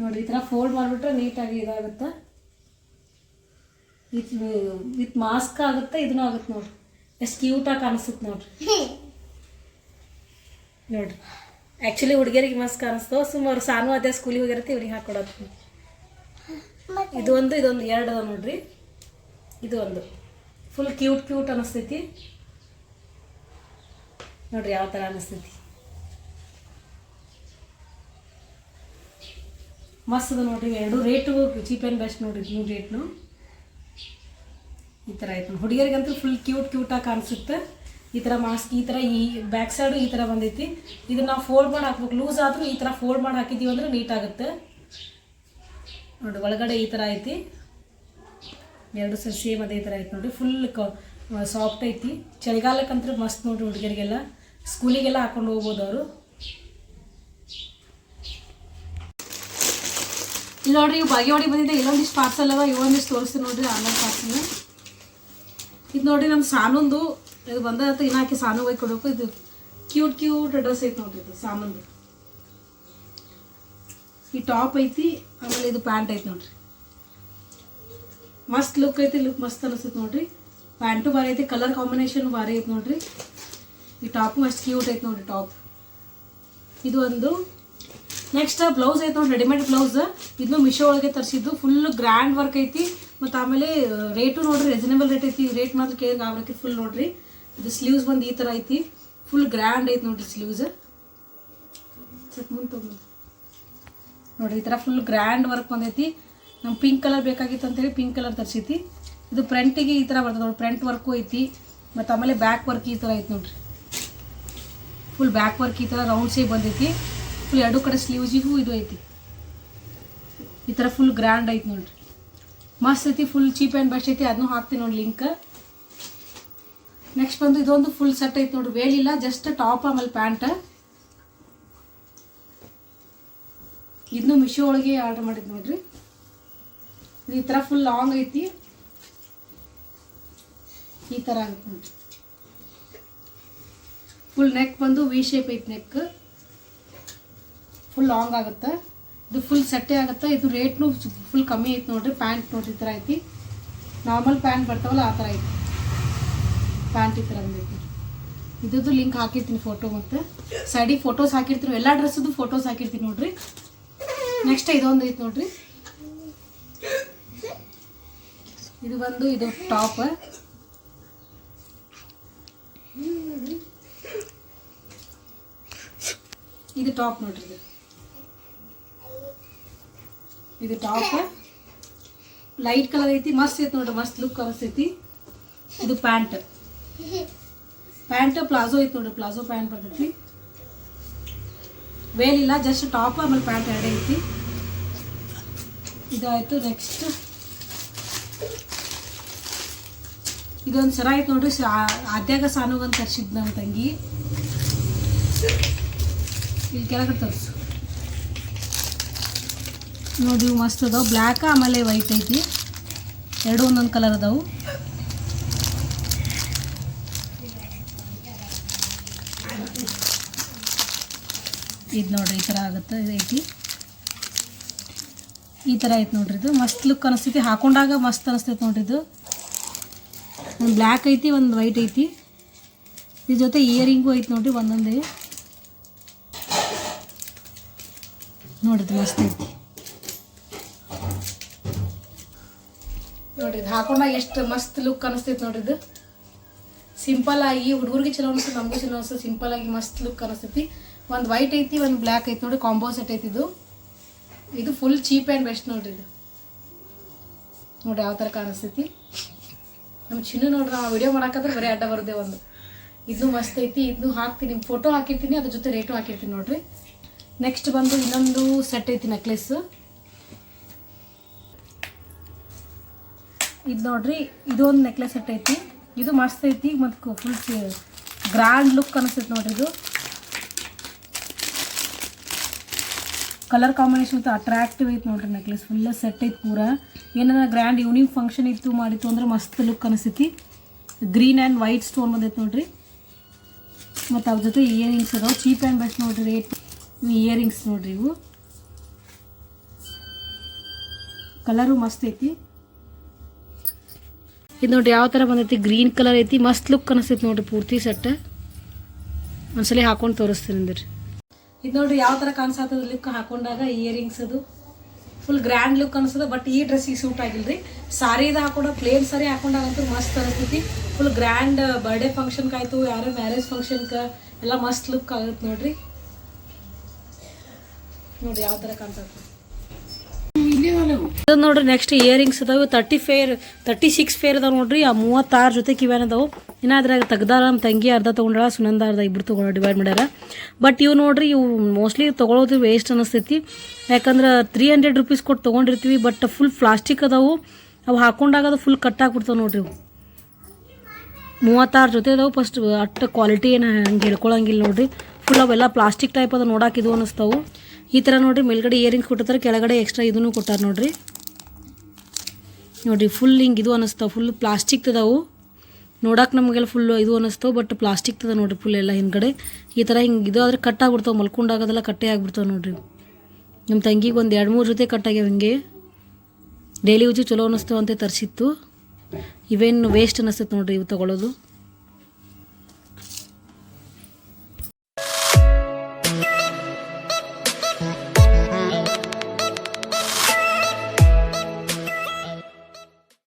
ನೋಡ್ರಿ ಈ ಥರ ಫೋಲ್ಡ್ ಮಾಡಿಬಿಟ್ರೆ ನೀಟಾಗಿ ಇದಾಗುತ್ತೆ. ವಿತ್ ವಿತ್ ಮಾಸ್ಕ್ ಆಗುತ್ತೆ, ಇದನ್ನೂ ಆಗುತ್ತೆ ನೋಡ್ರಿ. ಎಷ್ಟು ಕ್ಯೂಟಾಗಿ ಕಾಣಿಸುತ್ತೆ ನೋಡ್ರಿ. ನೋಡ್ರಿ. ಆ್ಯಕ್ಚುಲಿ ಹುಡುಗಿಯರಿಗೆ ಮಸ್ತ್ ಕಾಣಿಸ್ತವೆ ಸುಮಾರು ಸಾನು ಅದೇ ಸ್ಕೂಲಿಗೆ ಹೋಗಿರುತ್ತೆ, ಇವ್ರಿಗೆ ಹಾಕೊಡೋದು. ಇದು ಒಂದು, ಇದೊಂದು ಎರಡು ಅದಾವ ನೋಡ್ರಿ. ಇದು ಒಂದು. ಫುಲ್ ಕ್ಯೂಟ್ ಕ್ಯೂಟ್ ಅನಿಸ್ತೈತಿ. ನೋಡ್ರಿ, ಯಾವ ಥರ ಅನಿಸ್ತೈತಿ. ಮಸ್ತ್ ಅದ ನೋಡ್ರಿ, ಎರಡು ರೇಟು ಚೀಪ್ ಆ್ಯಂಡ್ ಬೆಸ್ಟ್ ನೋಡ್ರಿ ಹಿಂಗೆ ರೇಟ್ನು ಈ ಥರ ಆಯ್ತು ಹುಡುಗಿಯರಿಗಂತೂ ಫುಲ್ ಕ್ಯೂಟ್ ಕ್ಯೂಟಾಗಿ ಕಾಣಿಸುತ್ತೆ. ಈ ಥರ ಮಾಸ್ಕ್ ಈ ಥರ ಈ ಬ್ಯಾಕ್ ಸೈಡು ಈ ಥರ ಬಂದೈತಿ. ಇದನ್ನು ನಾವು ಫೋಲ್ಡ್ ಮಾಡಿ ಹಾಕ್ಬೇಕು. ಲೂಸ್ ಆದರೂ ಈ ಥರ ಫೋಲ್ಡ್ ಮಾಡಿ ಹಾಕಿದ್ದೀವಿ ಅಂದರೆ ನೀಟಾಗುತ್ತೆ ನೋಡಿ, ಒಳಗಡೆ ಈ ಥರ ಐತಿ. ಎರಡು ಸರಿ ಸೇಮ್ ಅದೇ ಥರ ಐತಿ ನೋಡಿ ಫುಲ್ ಸಾಫ್ಟ್ ಐತಿ. ಚಳಿಗಾಲಕ್ಕಂತೂ ಮಸ್ತ್ ನೋಡಿರಿ ಹುಡುಗಿಯರಿಗೆಲ್ಲ. ಸ್ಕೂಲಿಗೆಲ್ಲ ಹಾಕೊಂಡು ಹೋಗ್ಬೋದು ಅವರು. ಇಲ್ಲಿ ನೋಡ್ರಿ ಇವು ಬಾಗೇವಾಡಿ ಬಂದಿದೆ. ಇಲ್ಲೊಂದಿಷ್ಟು ಪಾರ್ಸಲ್ ಅವ ಇವೊಂದಿಷ್ಟು ತೋರಿಸ್ತೀನಿ ನೋಡ್ರಿ ಆನ್ಲೈನ್ ಪಾರ್ಸಲ್ ಇದು ನೋಡ್ರಿ ನಮ್ಮ ಸಾನೊಂದು, ಇದು ಬಂದತ್ತ ಇನ್ನು ಹಾಕಿ ಸಾನು ಹೋಗಿ ಕೊಡಬೇಕು. ಇದು ಕ್ಯೂಟ್ ಕ್ಯೂಟ್ ಡ್ರೆಸ್ ಐತಿ ನೋಡ್ರಿ ಇದು ಸಾನಂದು. ಈ ಟಾಪ್ ಐತಿ, ಆಮೇಲೆ ಇದು ಪ್ಯಾಂಟ್ ಐತಿ ನೋಡ್ರಿ. ಮಸ್ತ್ ಲುಕ್ ಐತಿ ಲುಕ್ ಮಸ್ತ್ ಅನಿಸ್ತೈತಿ ನೋಡ್ರಿ. ಪ್ಯಾಂಟು ಭಾರಿ ಐತಿ ಕಲರ್ ಕಾಂಬಿನೇಷನ್ ಭಾರಿ ಐತಿ ನೋಡ್ರಿ. ಈ ಟಾಪು ಮಸ್ತ್ ಕ್ಯೂಟ್ ಐತಿ ನೋಡ್ರಿ ಟಾಪ್ ಇದು ಒಂದು ನೆಕ್ಸ್ಟ್ ಬ್ಲೌಸ್ ಐತೆ ನೋಡಿ ರೆಡಿಮೇಡ್ ಬ್ಲೌಸ್ ಇದನ್ನು ಮಿಶೋ ಒಳಗೆ ತರಿಸಿದ್ದು. ಫುಲ್ ಗ್ರ್ಯಾಂಡ್ ವರ್ಕ್ ಐತಿ. ಮತ್ತು ಆಮೇಲೆ ರೇಟು ನೋಡ್ರಿ ರೀಸನೇಬಲ್ ರೇಟ್ ಐತಿ. ರೇಟ್ ಮಾತ್ರ ಕೇಳಿ ಆಗ್ಬೇಕಿ ಫುಲ್ ನೋಡ್ರಿ. ಇದು ಸ್ಲೀವ್ಸ್ ಬಂದು ಈ ಥರ ಐತಿ. ಫುಲ್ ಗ್ರ್ಯಾಂಡ್ ಐತಿ ನೋಡ್ರಿ ಸ್ಲೀವ್ಸ್ ಸ್ವಲ್ಪ ಮುಂದೆ ತೊಗೊಂಡು. ನೋಡಿರಿ, ಈ ಥರ ಫುಲ್ ಗ್ರ್ಯಾಂಡ್ ವರ್ಕ್ ಬಂದೈತಿ. ನಮ್ಗೆ ಪಿಂಕ್ ಕಲರ್ ಬೇಕಾಗಿತ್ತು ಅಂತೇಳಿ ಪಿಂಕ್ ಕಲರ್ ತರಿಸೈತಿ ಇದು ಫ್ರಂಟಿಗೆ ಈ ಥರ ಬರ್ತದೆ ನೋಡಿ ಫ್ರಂಟ್ ವರ್ಕು ಐತಿ. ಮತ್ತು ಆಮೇಲೆ ಬ್ಯಾಕ್ ವರ್ಕ್ ಈ ಥರ ಐತಿ ನೋಡ್ರಿ. ಫುಲ್ ಬ್ಯಾಕ್ ವರ್ಕ್ ಈ ಥರ ರೌಂಡ್ ಶೇಪ್ ಬಂದೈತಿ. ಫುಲ್ ಎರಡು ಕಡೆ ಸ್ಲೀವ್ಸಿಗೂ ಇದು ಐತಿ. ಈ ಥರ ಫುಲ್ ಗ್ರ್ಯಾಂಡ್ ಐತಿ ನೋಡ್ರಿ. ಮಸ್ತ್ ಐತಿ ಫುಲ್ ಚೀಪ್ ಆ್ಯಂಡ್ ಬೆಸ್ಟ್ ಐತಿ. ಅದನ್ನೂ ಹಾಕ್ತೀನಿ ನೋಡಿ ಲಿಂಕ್ ನೆಕ್ಸ್ಟ್ ಬಂದು ಇದೊಂದು ಫುಲ್ ಸೆಟ್ ಐತಿ ನೋಡ್ರಿ. ವೇಲಿಲ್ಲ ಜಸ್ಟ್ ಟಾಪ್ ಆಮೇಲೆ ಪ್ಯಾಂಟ್ ಇದನ್ನು ಮಿಶೋ ಒಳಗೆ ಆರ್ಡರ್ ಮಾಡಿದ್ದು ನೋಡ್ರಿ. ಇದು ಈ ಥರ ಫುಲ್ ಲಾಂಗ್ ಐತಿ. ಈ ಥರ ಆಗುತ್ತೆ ನೋಡ್ರಿ. ಫುಲ್ ನೆಕ್ ಬಂದು ವಿ ಶೇಪ್ ಐತಿ ನೆಕ್ ಫುಲ್ ಲಾಂಗ್ ಆಗುತ್ತೆ. ಇದು ಫುಲ್ ಸೆಟ್ಟೆ ಆಗುತ್ತೆ. ಇದು ರೇಟ್ನು ಫುಲ್ ಕಮ್ಮಿ ಐತೆ ನೋಡ್ರಿ. ಪ್ಯಾಂಟ್ ನೋಡ್ರಿ ಈ ಥರ ಐತಿ. ನಾರ್ಮಲ್ ಪ್ಯಾಂಟ್ ಬರ್ತಾವಲ್ಲ ಆ ಥರ ಐತಿ. ಪ್ಯಾಂಟ್ ಈ ಥರ ಬಂದೈತಿ ಇದ್ದು ಲಿಂಕ್ ಹಾಕಿರ್ತೀನಿ ಫೋಟೋ ಮತ್ತು. ಸೈಡಿಗೆ ಫೋಟೋಸ್ ಹಾಕಿರ್ತೀವಿ ಎಲ್ಲ ಡ್ರೆಸ್ಸದು ಫೋಟೋಸ್ ಹಾಕಿರ್ತೀನಿ ನೋಡ್ರಿ. ನೆಕ್ಸ್ಟ್ ಇದೊಂದು ಐತಿ ನೋಡ್ರಿ. ಇದು ಬಂದು ಇದು ಟಾಪ್ ಇದು ಟಾಪ್ ನೋಡ್ರಿ ಇದು ಟಾಪ್. ಲೈಟ್ ಕಲರ್ ಐತಿ, ಮಸ್ತ್ ಐತಿ ನೋಡ್ರಿ, ಮಸ್ತ್ ಲುಕ್ ಕಲಸೈತಿ ಇದು ಪ್ಯಾಂಟ್. ಪ್ಯಾಂಟ್ ಪ್ಲಾಜೋ ಐತಿ ನೋಡ್ರಿ, ಪ್ಲಾಜೋ ಪ್ಯಾಂಟ್ ಬರ್ತೈತಿ. ವೇಲ್ ಇಲ್ಲ ಜಸ್ಟ್ ಟಾಪ್, ಆಮೇಲೆ ಪ್ಯಾಂಟ್ ಎರಡೇ ಐತಿ. ಇದಾಯ್ತು ನೆಕ್ಸ್ಟ್ ಇದೊಂದು ಸರ ಐತೆ ನೋಡ್ರಿ ಆದ್ಯಾಗ ಸಾನುಗಂತ ತರಿಸಿದ್ ನಮ್ಮ ತಂಗಿ. ಇಲ್ಲಿ ಕೆಳಗಡೆ ತರಿಸು. ನೋಡಿ ಮಸ್ತ್ ಅದಾವ. ಬ್ಲ್ಯಾಕ ಆಮೇಲೆ ವೈಟ್ ಐತಿ. ಎರಡು ಒಂದೊಂದು ಕಲರ್ ಅದಾವು. ಇದು ನೋಡ್ರಿ, ಈ ಥರ ಆಗುತ್ತೆ ಐತಿ. ಈ ಥರ ಐತೆ ನೋಡ್ರಿ ಇದು. ಮಸ್ತ್ ಲುಕ್ ಅನಿಸ್ತೈತಿ. ಹಾಕೊಂಡಾಗ ಮಸ್ತ್ ಅನಿಸ್ತೈತೆ ನೋಡ್ರಿ ಇದು. ಒಂದು ಬ್ಲ್ಯಾಕ್ ಐತಿ, ಒಂದು ವೈಟ್ ಐತಿ. ಇದ್ರ ಜೊತೆ ಇಯರಿಂಗು ಐತಿ ನೋಡ್ರಿ, ಒಂದೊಂದೇ. ಇದು ಮಸ್ತ್ ಐತಿ. ನೋಡ್ರಿ, ಇದು ಹಾಕೊಂಡಾಗ ಎಷ್ಟು ಮಸ್ತ್ ಲುಕ್ ಅನಿಸ್ತೈತಿ ನೋಡ್ರಿ ಇದು. ಸಿಂಪಲ್ ಆಗಿ ಹುಡುಗರಿಗೆ ಚಲೋ ಅನಿಸ್ತದೆ ನಮಗೂ ಚಲೋ ಅನಿಸ್ತದೆ ಸಿಂಪಲ್ ಆಗಿ ಮಸ್ತ್ ಲುಕ್ ಅನಿಸ್ತೈತಿ. ಒಂದು ವೈಟ್ ಐತಿ, ಒಂದು ಬ್ಲ್ಯಾಕ್ ಐತಿ ನೋಡಿ ಕಾಂಬೋ ಸೆಟ್ ಐತಿ ಇದು. ಇದು ಫುಲ್ ಚೀಪ್ ಆ್ಯಂಡ್ ಬೆಸ್ಟ್ ನೋಡ್ರಿ ಇದು. ನೋಡ್ರಿ ಯಾವ ಥರ ಕಾಣಿಸ್ತೈತಿ. ನಮ್ಮ ಚಿನ್ನು ನೋಡ್ರಿ, ನಾವು ವಿಡಿಯೋ ಮಾಡೋಕ್ಕಾದ್ರೆ ಬರೀ ಅಡ್ಡ ಬರುತ್ತೆ ಒಂದು. ಇದು ಮಸ್ತ್ ಐತಿ ಇದು ಹಾಕ್ತೀನಿ. ಫೋಟೋ ಹಾಕಿರ್ತೀನಿ, ಅದ್ರ ಜೊತೆ ರೇಟು ಹಾಕಿರ್ತೀನಿ ನೋಡ್ರಿ. ನೆಕ್ಸ್ಟ್ ಬಂದು ಇನ್ನೊಂದು ಸೆಟ್ ಐತಿ ನೆಕ್ಲೆಸ್ ಇದು ನೋಡ್ರಿ, ಇದೊಂದು ನೆಕ್ಲೆಸ್ ಸೆಟ್ ಐತಿ ಇದು ಮಸ್ತ್ ಐತಿ ಮತ್ತು ಫುಲ್ ಗ್ರ್ಯಾಂಡ್ ಲುಕ್ ಅನಿಸ್ತೈತಿ ನೋಡ್ರಿ ಇದು. ಕಲರ್ ಕಾಂಬಿನೇಷನ್ ಇತ್ತು ಅಟ್ರಾಕ್ಟಿವ್ ಐತಿ ನೋಡ್ರಿ ನೆಕ್ಲೆಸ್ ಫುಲ್ ಸೆಟ್ ಐತಿ ಪೂರ. ಏನಾರ ಗ್ರ್ಯಾಂಡ್ ಈವ್ನಿಂಗ್ ಫಂಕ್ಷನ್ ಇತ್ತು ಮಾಡಿತ್ತು ಅಂದ್ರೆ ಮಸ್ತ್ ಲುಕ್ ಅನಿಸ್ತೈತಿ ಗ್ರೀನ್ ಆ್ಯಂಡ್ ವೈಟ್ ಸ್ಟೋನ್ ಬಂದೈತಿ ನೋಡ್ರಿ. ಮತ್ತು ಅವ್ರ ಜೊತೆ ಇಯರಿಂಗ್ಸ್ ಅದಾವ. ಚೀಪ್ ಆ್ಯಂಡ್ ಬೆಸ್ಟ್ ನೋಡ್ರಿ ರೇಟ್ ಇಯರಿಂಗ್ಸ್ ನೋಡ್ರಿ ಇವು. ಕಲರು ಮಸ್ತ್ ಐತಿ. ಇದು ನೋಡ್ರಿ ಯಾವ ಥರ ಬಂದೈತಿ? ಗ್ರೀನ್ ಕಲರ್ ಐತಿ, ಮಸ್ತ್ ಲುಕ್ ಅನಿಸ್ತೈತಿ ನೋಡ್ರಿ ಪೂರ್ತಿ ಸೆಟ್ ಒಂದ್ಸಲಿ ಹಾಕೊಂಡು ತೋರಿಸ್ತೀನಿ ಅಂದ್ರಿ. ಇದು ನೋಡ್ರಿ ಯಾವ ಥರ ಕಾಣಿಸ್ತದ ಲುಕ್ ಹಾಕೊಂಡಾಗ ಇಯರಿಂಗ್ಸ್ ಅದು. ಫುಲ್ ಗ್ರ್ಯಾಂಡ್ ಲುಕ್ ಅನಿಸ್ತದ ಬಟ್ ಈ ಡ್ರೆಸ್ಸಿಗೆ ಸೂಟ್ ಆಗಿಲ್ಲ ರೀ ಸಾರಿ ಇದು ಹಾಕೊಂಡ ಪ್ಲೇನ್ ಸಾರಿ ಹಾಕೊಂಡಾಗಂತೂ ಮಸ್ತ್ ಅನಿಸ್ತೈತಿ ಫುಲ್ ಗ್ರ್ಯಾಂಡ್ ಬರ್ಡೇ ಫಂಕ್ಷನ್ಗೆ ಆಯಿತು, ಯಾರೋ ಮ್ಯಾರೇಜ್ ಫಂಕ್ಷನ್ಗೆ ಎಲ್ಲ ಮಸ್ತ್ ಲುಕ್ ಆಗುತ್ತೆ ನೋಡ್ರಿ. ನೋಡ್ರಿ ಯಾವ ಥರ ಕಾಣ್ತದೆ ಇದು ನೋಡ್ರಿ ನೆಕ್ಸ್ಟ್ ಇಯರಿಂಗ್ಸ್ ಅದಾವ. Thirty pair thirty six pair ಅದಾವ ನೋಡ್ರಿ. ಆ ಮೂವತ್ತಾರು ಜೊತೆ ಕಿವ್ಯಾನ ಅದಾವು. ಇನ್ನ ತೆಗ್ದಾರ ನಮ್ಮ ತಂಗಿ ಅರ್ಧ ತೊಗೊಂಡಾಳ ಸುನಂದ ಅರ್ಧ ಇಬ್ರು ತೊಗೊಂಡ ಡಿವೈಡ್ ಮಾಡ್ಯಾರ. ಬಟ್ ಇವು ನೋಡ್ರಿ, ಇವು ಮೋಸ್ಟ್ಲಿ ತೊಗೊಳೋದು ವೇಸ್ಟ್ ಅನಿಸ್ತೈತಿ. ಯಾಕಂದ್ರೆ ತ್ರೀ ಹಂಡ್ರೆಡ್ ರುಪೀಸ್ ಕೊಟ್ಟು ತೊಗೊಂಡಿರ್ತೀವಿ ಬಟ್ ಫುಲ್ ಪ್ಲಾಸ್ಟಿಕ್ ಅದಾವು. ಅವು ಹಾಕೊಂಡಾಗ ಅದು ಫುಲ್ ಕಟ್ ಆಗ್ಬಿಡ್ತಾವೆ ನೋಡ್ರಿ ಇವು. ಮೂವತ್ತಾರು ಜೊತೆ ಅದಾವು ಫಸ್ಟ್ ಅಟ್ಟ ಕ್ವಾಲಿಟಿ ಏನು ಹಂಗೆ ಹೇಳ್ಕೊಳಂಗಿಲ್ಲ ನೋಡ್ರಿ. ಫುಲ್ ಅವೆಲ್ಲ ಪ್ಲಾಸ್ಟಿಕ್ ಟೈಪ್ ಅದ ನೋಡಾಕಿದ್ವು ಅನಿಸ್ತಾವು. ಈ ಥರ ನೋಡಿರಿ, ಮೇಲ್ಗಡೆ ಇಯರಿಂಗ್ಸ್ ಕೊಟ್ಟಿರ್ತಾರೆ, ಕೆಳಗಡೆ ಎಕ್ಸ್ಟ್ರಾ ಇದನ್ನು ಕೊಟ್ಟಾರ ನೋಡಿರಿ. ನೋಡಿರಿ ಫುಲ್ ಹಿಂಗೆ ಇದು ಅನ್ನಿಸ್ತಾವೆ ಫುಲ್ ಪ್ಲಾಸ್ಟಿಕ್ ಅದಾವು. ನೋಡಕ್ಕೆ ನಮಗೆಲ್ಲ ಫುಲ್ ಇದು ಅನ್ನಿಸ್ತಾವೆ ಬಟ್ ಪ್ಲಾಸ್ಟಿಕ್ ತದ ನೋಡಿರಿ ಫುಲ್ ಎಲ್ಲ ಹಿಂದ್ಗಡೆ. ಈ ಥರ ಹಿಂಗೆ ಇದು ಆದರೆ ಕಟ್ ಆಗ್ಬಿಡ್ತಾವೆ ಮಲ್ಕೊಂಡಾಗದೆಲ್ಲ ಕಟ್ಟೆ ಆಗ್ಬಿಡ್ತಾವೆ ನೋಡಿರಿ. ನಮ್ಮ ತಂಗಿಗೆ ಒಂದು ಎರಡು ಮೂರು ಜೊತೆ ಕಟ್ ಆಗ್ಯಾವ ಹಿಂಗೆ. ಡೈಲಿ ಯೂಜು ಚಲೋ ಅನಿಸ್ತಾವ ಅಂತ ತರಿಸಿತ್ತು. ಇವೇನು ವೇಸ್ಟ್ ಅನ್ನಿಸ್ತೈತೆ ನೋಡಿರಿ ಇವು ತೊಗೊಳೋದು.